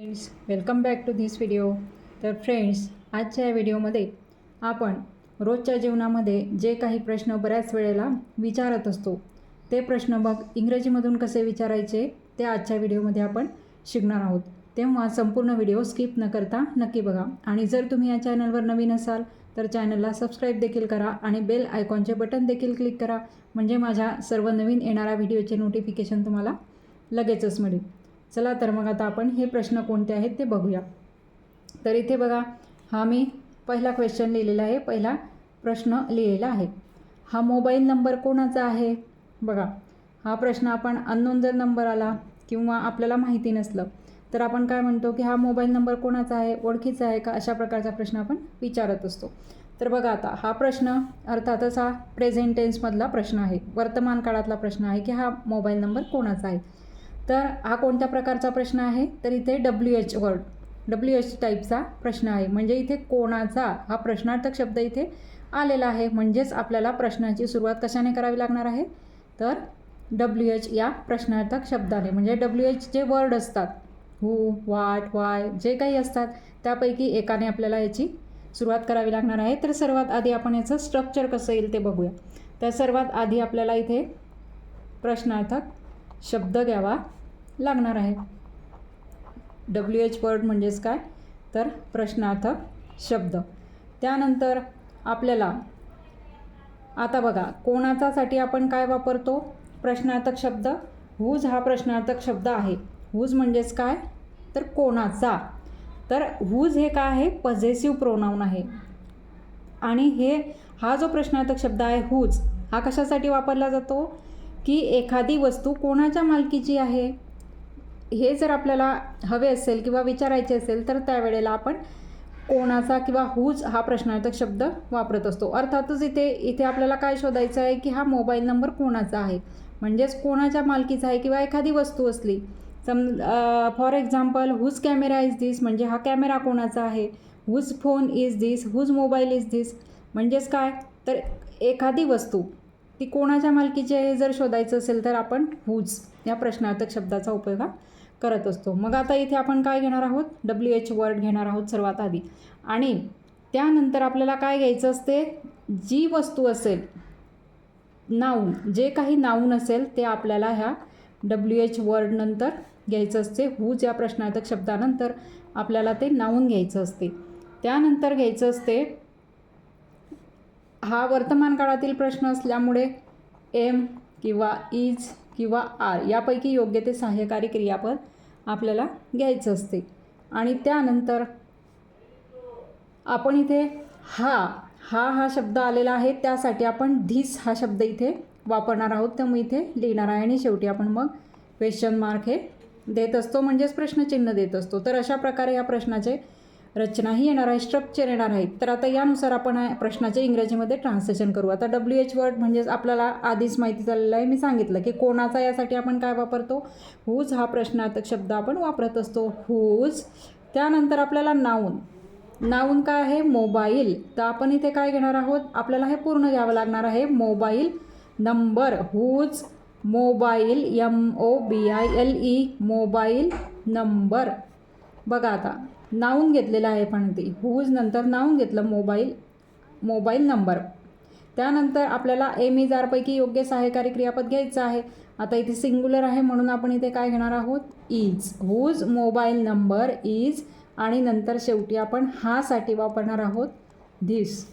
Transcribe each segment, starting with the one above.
Friends welcome back to this video तर friends आजच्या या व्हिडिओमध्ये आपण रोजच्या जीवनामध्ये जे काही प्रश्न बऱ्याच वेळेला विचारत असतो ते प्रश्न मग इंग्रजीमधून कसे विचारायचे ते आजच्या व्हिडिओमध्ये आपण शिकणार आहोत. तेव्हा संपूर्ण व्हिडिओ स्किप न करता नक्की बघा. आणि जर तुम्ही या चॅनलवर नवीन असाल तर चॅनलला सबस्क्राईब देखील करा आणि बेल आयकॉनचे बटन देखील क्लिक करा. म्हणजे माझ्या सर्व नवीन येणाऱ्या व्हिडिओचे नोटिफिकेशन तुम्हाला लगेचच मिळेल. चला तर मग आता आपण हे प्रश्न कोणते आहेत ते बघूया. तर इथे बघा हा मी पहिला क्वेश्चन लिहिलेला आहे पहिला प्रश्न लिहिलेला आहे. हा मोबाईल नंबर कोणाचा आहे? बघा हा प्रश्न आपण अननोन जर नंबर आला किंवा आपल्याला माहिती नसलं तर आपण काय म्हणतो की हा मोबाईल नंबर कोणाचा आहे ओळखीचा आहे का अशा प्रकारचा प्रश्न आपण विचारत असतो. तर बघा आता हा प्रश्न अर्थातच हा प्रेझेंट टेन्समधला प्रश्न आहे. वर्तमान काळातला प्रश्न आहे की हा मोबाईल नंबर कोणाचा आहे? तर हा कोणत्या प्रकारचा प्रश्न आहे? तर इथे W H word W H टाईपचा प्रश्न आहे. म्हणजे इथे कोणाचा हा प्रश्नार्थक शब्द इथे आलेला आहे. म्हणजेच आपल्याला प्रश्नाची सुरुवात कशाने करावी लागणार आहे? तर डब्ल्यू एच या प्रश्नार्थक शब्दाने म्हणजे डब्ल्यू एच जे वर्ड असतात हू वाट वाय जे काही असतात त्यापैकी एकाने आपल्याला याची सुरुवात करावी लागणार आहे. तर सर्वात आधी आपण याचं स्ट्रक्चर कसं येईल ते बघूया. तर सर्वात आधी आपल्याला इथे प्रश्नार्थक शब्द घ्यावा. लागणार आहे. डब्ल्यू एच वर्ड म्हणजेच काय? तर प्रश्नार्थक शब्द. त्यानंतर आपल्याला आता बघा कोणाचासाठी आपण काय वापरतो? प्रश्नार्थक शब्द. हुज हा प्रश्नार्थक शब्द आहे. हुज म्हणजेच काय? तर कोणाचा. तर हुज हे काय आहे? पझेसिव्ह प्रोनाऊन आहे. आणि हे हा जो प्रश्नार्थक शब्द आहे हुज हा कशासाठी वापरला जातो? की एखादी वस्तू कोणाच्या मालकीची आहे? हे जर आपल्याला हवे असेल किंवा विचारायचे असेल तर त्यावेळेला आपण कोणाचा किंवा हूज हा प्रश्नार्थक शब्द वापरत असतो. अर्थातच इथे इथे आपल्याला काय शोधायचं आहे की हा मोबाईल नंबर कोणाचा आहे? म्हणजेच कोणाच्या मालकीचा आहे किंवा एखादी वस्तू असली. Some for example whose camera is this म्हणजे हा कॅमेरा कोणाचा आहे? Whose phone is this whose mobile is this म्हणजेच काय? तर एखादी वस्तू ती कोणाच्या मालकीची आहे जर शोधायचं असेल तर आपण हुज या प्रश्नार्थक शब्दाचा उपयोग हा करत असतो. मग आता इथे आपण काय घेणार आहोत? डब्ल्यू एच वर्ड घेणार आहोत सर्वात आधी. आणि त्यानंतर आपल्याला काय घ्यायचं असते? जी वस्तू असेल नाऊन जे काही नाऊन असेल ते आपल्याला ह्या डब्ल्यू एच वर्डनंतर घ्यायचं असते. हूज या प्रश्नार्थक शब्दानंतर आपल्याला ते नाऊन घ्यायचं असते. त्यानंतर घ्यायचं असते हा वर्तमान काळातील प्रश्न असल्यामुळे एम किंवा इज किंवा आर यापैकी योग्य ते सहाय्यकारी क्रियापद आपल्याला घ्यायचं असते. आणि त्यानंतर आपण इथे हा हा हा शब्द आलेला आहे त्यासाठी आपण धिस हा शब्द इथे वापरणार आहोत. त्यामुळे इथे लिहिणार आहे आणि शेवटी आपण मग क्वेश्चन मार्क हे देत असतो म्हणजेच प्रश्नचिन्ह देत असतो. तर अशा प्रकारे या प्रश्नाचे रचनाही येणार आहे स्ट्रक्चर येणार आहे. तर आता यानुसार आपण प्रश्नाचे इंग्रजीमध्ये ट्रान्सलेशन करू. आता डब्ल्यू एच वर्ड म्हणजेच आपल्याला आधीच माहिती झालेलं आहे. मी सांगितलं की कोणाचा यासाठी आपण काय वापरतो? हुज हा प्रश्नार्थक शब्द आपण वापरत असतो. हुज त्यानंतर आपल्याला नाऊन नाऊन काय आहे? मोबाईल तर आपण इथे काय घेणार आहोत? आपल्याला हे पूर्ण घ्यावं लागणार आहे. Mobile number whose mobile M O B I L E mobile number बघा आता. नावून घेतलेलं आहे पण ते. हुज नंतर नावून घेतलं मोबाईल मोबाईल नंबर त्यानंतर आपल्याला एम इज आरपैकी योग्य सहाय्यकारी क्रियापद घ्यायचं आहे. आता इथे सिंग्युलर आहे म्हणून आपण इथे काय घेणार आहोत? Is whose mobile number is आणि नंतर शेवटी आपण हासाठी वापरणार आहोत धीस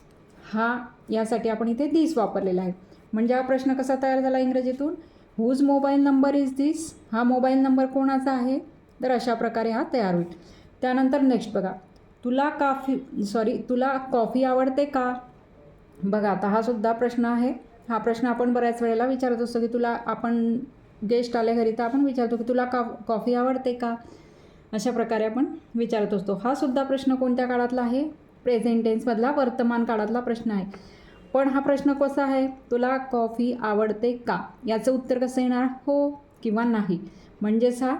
हा यासाठी आपण इथे धीस वापरलेला आहे. म्हणजे हा प्रश्न कसा तयार झाला इंग्रजीतून? Whose mobile number is this हा मोबाईल नंबर कोणाचा आहे? तर अशा प्रकारे हा तयार होईल. त्यानंतर नेक्स्ट बघा. तुला काफी सॉरी तुला कॉफी आवडते का? बघा आता हा सुद्धा प्रश्न आहे. हा प्रश्न आपण बऱ्याच वेळेला विचारत असतो की तुला आपण गेस्ट आले घरी तर आपण विचारतो की तुला का कॉफी आवडते का? अशा प्रकारे आपण विचारत असतो. हा सुद्धा प्रश्न कोणत्या काळातला आहे? प्रेझेंट टेन्समधला वर्तमान काळातला प्रश्न आहे. पण हा प्रश्न कसा आहे? तुला कॉफी आवडते का? याचं उत्तर कसं येणार? हो किंवा नाही. म्हणजेच हा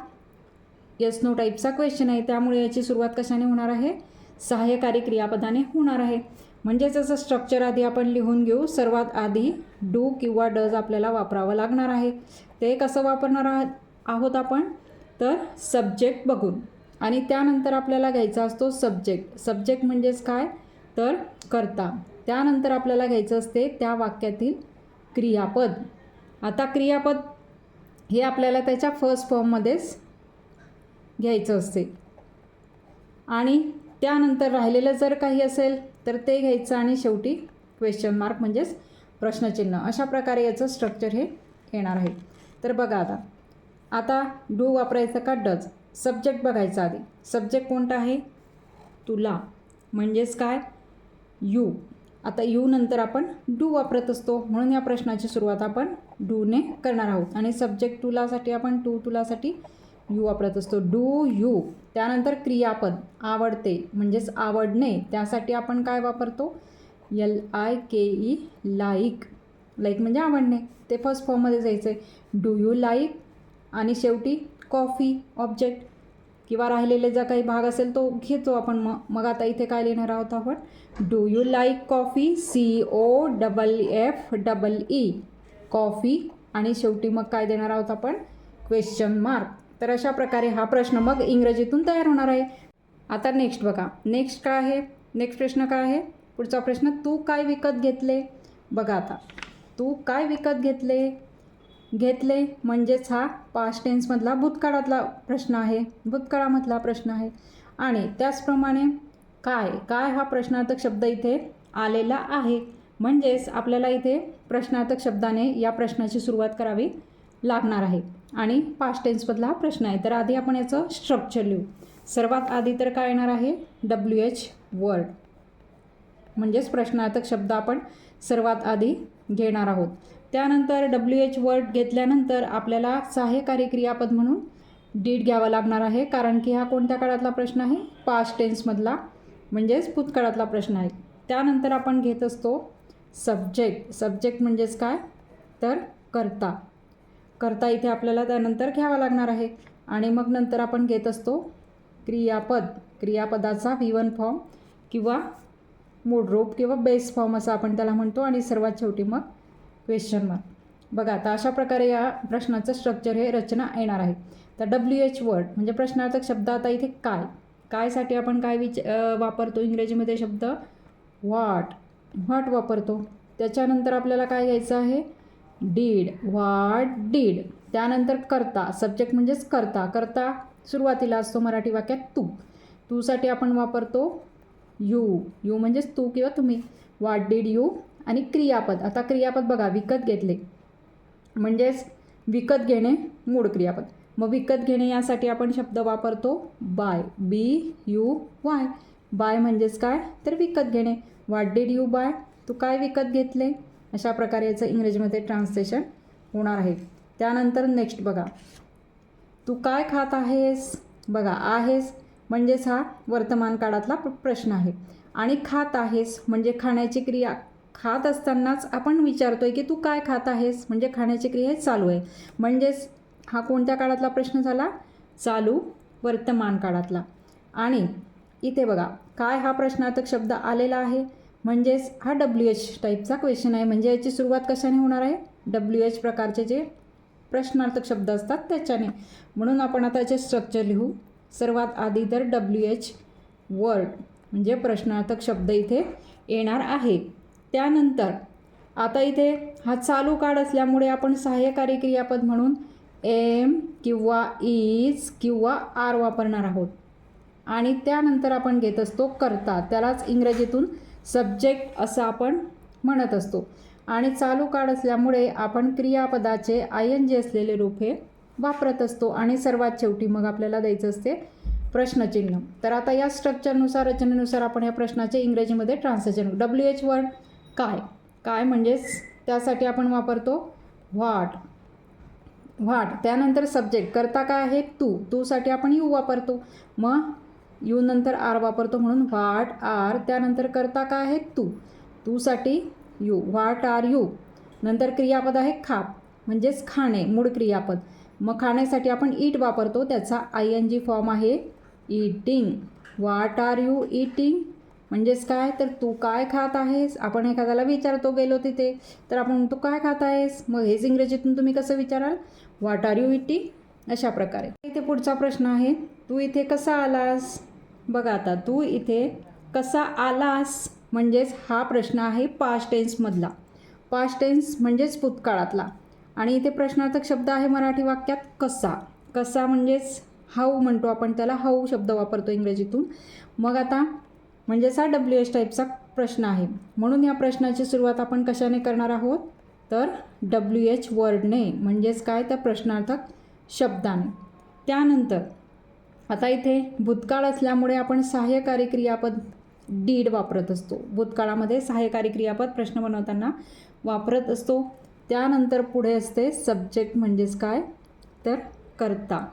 यस नो टाईपचा क्वेश्चन आहे. त्यामुळे याची सुरुवात कशाने होणार आहे? सहाय्यकारी क्रियापदाने होणार आहे. म्हणजेच असं स्ट्रक्चर आधी आपण लिहून घेऊ. सर्वात आधी डू किंवा डज आपल्याला वापरावं लागणार आहे. ते कसं वापरणार आहात आहोत आपण? तर सब्जेक्ट बघून. आणि त्यानंतर आपल्याला घ्यायचा असतो सब्जेक्ट सब्जेक्ट म्हणजेच काय? तर करता. त्यानंतर आपल्याला घ्यायचं असते त्या वाक्यातील क्रियापद. आता क्रियापद हे आपल्याला त्याच्या फर्स्ट फॉर्ममध्येच घ्यायचं असते. आणि त्यानंतर राहिलेलं जर काही असेल तर ते घ्यायचं आणि शेवटी क्वेश्चन मार्क म्हणजेच प्रश्नचिन्ह. अशा प्रकारे याचं स्ट्रक्चर हे येणार आहे. तर बघा आता. आता डू वापरायचं का डज सब्जेक्ट बघायचा आधी. सब्जेक्ट कोणता आहे? तुला. म्हणजेच काय? यू आता यू नंतर आपण डू वापरत असतो. म्हणून या प्रश्नाची सुरुवात आपण डूने करणार आहोत. आणि सब्जेक्ट तुलासाठी आपण टू तुलासाठी यू वापरत असतो. Do you. त्यानंतर क्रियापद आवडते म्हणजेच आवडणे त्यासाठी आपण काय वापरतो? L I K E like like म्हणजे आवडणे. ते फर्स्ट फॉर्ममध्ये जायचं आहे डू यू लाईक आणि शेवटी कॉफी ऑब्जेक्ट किंवा राहिलेले जो काही भाग असेल तो घेतो आपण मग मग आता इथे काय लिहिणार आहोत आपण? Do you like coffee C O double F double E coffee आणि शेवटी मग काय देणार आहोत आपण? क्वेश्चन मार्क तर अशा प्रकारे हा प्रश्न मग इंग्रजीतून तयार होणार आहे. आता नेक्स्ट बघा. नेक्स्ट काय आहे? नेक्स्ट प्रश्न काय आहे? पुढचा प्रश्न तू काय विकत घेतले? बघा आता. तू काय विकत घेतले? घेतले म्हणजेच हा पास्ट टेन्समधला भूतकाळातला प्रश्न आहे. भूतकाळामधला प्रश्न आहे. आणि त्याचप्रमाणे काय? काय हा प्रश्नार्थक शब्द इथे आलेला आहे? म्हणजेच आपल्याला इथे प्रश्नार्थक शब्दाने या प्रश्नाची सुरुवात करावी लागणार आहे. आणि पास्ट टेन्समधला हा प्रश्न आहे. तर आधी आपण याचं स्ट्रक्चर लिहू. सर्वात आधी तर काय येणार आहे? डब्ल्यू एच वर्ड म्हणजेच प्रश्नार्थक शब्द आपण सर्वात आधी घेणार आहोत. त्यानंतर डब्ल्यू एच वर्ड घेतल्यानंतर आपल्याला सहाय्यकारी क्रियापद म्हणून डीड घ्यावा लागणार आहे. कारण की हा कोणत्या काळातला प्रश्न आहे? पास्ट टेन्समधला म्हणजेच भूतकाळातला प्रश्न आहे. त्यानंतर आपण घेत असतो सब्जेक्ट सब्जेक्ट म्हणजेच काय? तर करता. करता इथे आपल्याला त्यानंतर घ्यावा लागणार आहे. आणि मग नंतर आपण घेत असतो क्रियापद. क्रियापदाचा व्ही वन फॉर्म किंवा मूळरूप किंवा बेस फॉर्म असं आपण त्याला म्हणतो. आणि सर्वात शेवटी मग क्वेश्चन मार्क बघा आता अशा प्रकारे या प्रश्नाचं स्ट्रक्चर हे रचना येणार आहे. तर डब्ल्यू एच वर्ड म्हणजे प्रश्नार्थक शब्द आता इथे काय? कायसाठी आपण काय विच वापरतो? इंग्रजीमध्ये शब्द व्हॉट व्हॉट वापरतो? त्याच्यानंतर आपल्याला काय घ्यायचं आहे? डीड व्हॉट डीड त्यानंतर करता सब्जेक्ट म्हणजेच करता. करता सुरुवातीला असतो मराठी वाक्यात तू. तूसाठी आपण वापरतो यू यू म्हणजेच तू किंवा तुम्ही. वाट डीड यू आणि क्रियापद. आता क्रियापद बघा विकत घेतले. म्हणजेच विकत घेणे मूळ क्रियापद. मग विकत घेणे यासाठी आपण शब्द वापरतो buy B U Y buy म्हणजेच काय? तर विकत घेणे. वाट डीड यू बाय तू काय विकत घेतले? अशा प्रकारे याचं इंग्रजीमध्ये ट्रान्सलेशन होणार आहे. त्यानंतर नेक्स्ट बघा. तू काय खात आहेस? बघा आहेस म्हणजेच हा वर्तमान काळातला प्रश्न आहे. आणि खात आहेस म्हणजे खाण्याची क्रिया खात असतानाच आपण विचारतोय की तू काय खात आहेस? म्हणजे खाण्याची क्रिया चालू आहे. म्हणजेच हा कोणत्या काळातला प्रश्न झाला? चालू वर्तमान काळातला. आणि इथे बघा काय हा प्रश्नार्थक शब्द आलेला आहे? म्हणजेच हा डब्ल्यू एच टाईपचा क्वेश्चन आहे. म्हणजे याची सुरुवात कशाने होणार आहे? डब्ल्यू एच प्रकारचे जे प्रश्नार्थक शब्द असतात त्याच्याने. म्हणून आपण आता याचे स्ट्रक्चर लिहू. सर्वात आधी तर डब्ल्यू एच वर्ड म्हणजे प्रश्नार्थक शब्द इथे येणार आहे. त्यानंतर आता इथे हा चालू काळ असल्यामुळे आपण सहाय्यकारी क्रियापद म्हणून एम किंवा इज किंवा आर वापरणार आहोत. आणि त्यानंतर आपण घेत असतो करता. त्यालाच इंग्रजीतून सब्जेक्ट असं आपण म्हणत असतो. आणि चालू काळ असल्यामुळे आपण क्रियापदाचे आय एन जी असलेले रूप हे वापरत असतो. आणि सर्वात शेवटी मग आपल्याला द्यायचं असते प्रश्नचिन्ह. तर आता या स्ट्रक्चरनुसार रचनेनुसार आपण या प्रश्नाचे इंग्रजीमध्ये ट्रान्सलेशन डब्ल्यू एच वर्ड काय? काय म्हणजेच त्यासाठी आपण वापरतो व्हॉट व्हॉट त्यानंतर सब्जेक्ट करता काय आहे? तू. तूसाठी आपण यू वापरतो. मग यू नंतर आर वापरतो म्हणून व्हाट आर त्यानंतर करता काय आहे तू? तूसाठी यू. What are you? नंतर क्रियापद आहे खाप म्हणजेच खाणे मूळ क्रियापद. मग खाण्यासाठी आपण ईट वापरतो त्याचा आय एन जी फॉर्म आहे eating what are you eating म्हणजेच काय? तर तू काय खात आहेस? आपण एखाद्याला विचारतो गेलो तिथे तर आपण म्हणतो काय खात आहेस? मग हेच इंग्रजीतून तुम्ही कसं विचाराल? व्हॉट आर यू इटिंग अशा प्रकारे. इथे पुढचा प्रश्न आहे. तू इथे कसा आलास? बघा आता तू इथे कसा आलास? म्हणजेच हा प्रश्न आहे पास्ट टेन्समधला पास्ट टेन्स म्हणजेच भूतकाळातला. आणि इथे प्रश्नार्थक शब्द आहे मराठी वाक्यात कसा. कसा म्हणजेच हाऊ म्हणतो आपण त्याला. हाऊ शब्द वापरतो इंग्रजीतून. मग आता म्हणजेच हा डब्ल्यू एच टाईपचा प्रश्न आहे. म्हणून या प्रश्नाची सुरुवात आपण कशाने करणार आहोत? तर डब्ल्यू एच वर्डने म्हणजेच काय? त्या प्रश्नार्थक शब्दाने. त्यानंतर आता इथे भूतकाळ असल्यामुळे आपण सहाय्यकारी क्रियापद डीड वापरत असतो. भूतकाळामध्ये सहाय्यकारी क्रियापद प्रश्न बनवताना वापरत असतो. त्यानंतर पुढे असते सब्जेक्ट म्हणजेच काय? तर कर्ता.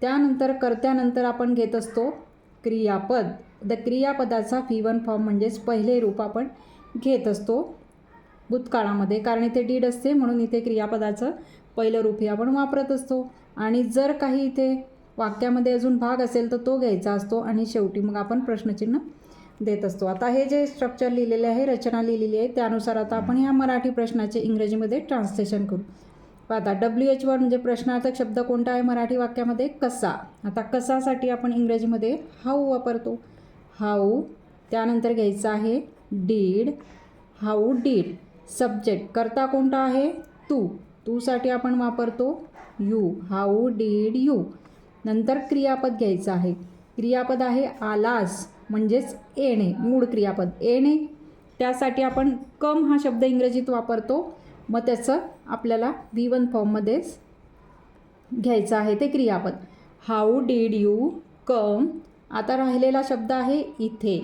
त्यानंतर कर्त्यानंतर आपण घेत असतो क्रियापद. द क्रियापदाचा फी वन फॉर्म म्हणजेच पहिले रूप आपण घेत असतो भूतकाळामध्ये. कारण इथे डीड असते म्हणून इथे क्रियापदाचं पहिलं रूप हे आपण वापरत असतो. आणि जर काही इथे वाक्यामध्ये अजून भाग असेल तर तो घ्यायचा असतो आणि शेवटी मग आपण प्रश्नचिन्ह देत असतो. आता हे जे स्ट्रक्चर लिहिलेले आहे रचना लिहिलेली आहे त्यानुसार आता आपण ह्या मराठी प्रश्नाचे इंग्रजीमध्ये ट्रान्सलेशन करू. आता डब्ल्यू एच वन म्हणजे प्रश्नार्थक शब्द कोणता आहे? मराठी वाक्यामध्ये कसा. आता कसासाठी आपण इंग्रजीमध्ये हाऊ वापरतो? हाऊ त्यानंतर घ्यायचं आहे डीड हाऊ डीड सब्जेक्ट करता कोणता आहे? तू. तूसाठी आपण वापरतो यू हाऊ डीड यू नंतर क्रियापद घ्यायचं आहे. क्रियापद आहे आलास म्हणजेच येणे मूळ क्रियापद. येणे त्यासाठी आपण कम हा शब्द इंग्रजीत वापरतो. मग त्याचं आपल्याला व्ही वन फॉर्ममध्येच घ्यायचं आहे ते क्रियापद. हाऊ डीड यू कम आता राहिलेला शब्द आहे इथे.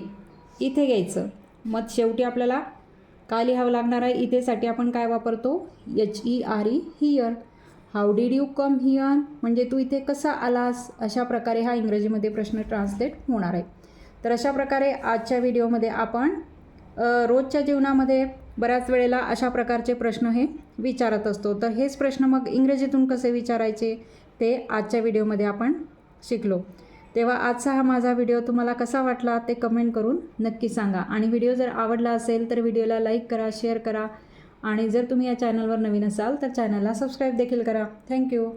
इथे घ्यायचं. मग शेवटी आपल्याला काय लिहावं लागणार आहे? इथेसाठी आपण काय वापरतो? H E R E here how did you come here म्हणजे तू इथे कसा आलास? अशा प्रकारे हा इंग्रजीमध्ये प्रश्न ट्रान्सलेट होणार आहे. तर अशा प्रकारे आजच्या व्हिडिओमध्ये आपण रोजच्या जीवनामध्ये बऱ्याच वेळेला अशा प्रकारचे प्रश्न हे विचारत असतो. तर हेच प्रश्न मग इंग्रजीतून कसे विचारायचे ते आजच्या व्हिडिओमध्ये आपण शिकलो. तेव्हा आजचा हा माझा व्हिडिओ तुम्हाला कसा वाटला ते कमेंट करून नक्की सांगा. आणि व्हिडिओ जर आवडला असेल तर व्हिडिओला लाईक करा शेअर करा. आणि जर तुम्ही या चॅनलवर नवीन असाल तर चॅनलला सबस्क्राईब देखील करा. थँक्यू